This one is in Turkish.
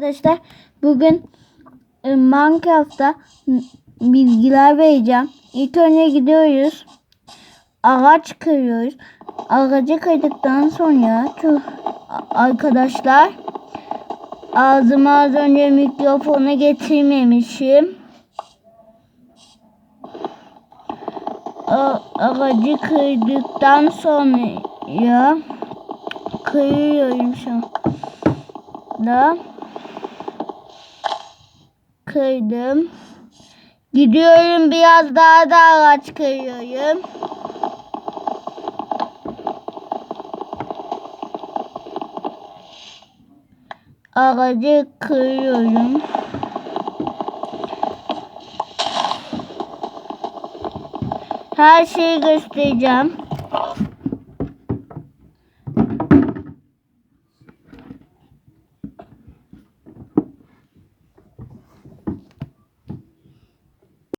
Arkadaşlar bugün e, Minecraft'ta bilgiler vereceğim. İlk önce gidiyoruz. Ağaç kırıyoruz. Ağacı kırdıktan sonra a- arkadaşlar ağzıma az önce mikrofonu getirmemişim. A- ağacı kırdıktan sonra kırıyorum şu anda. Kırdım. Gidiyorum biraz daha da ağaç kırıyorum. Ağacı kırıyorum. Her şeyi göstereceğim.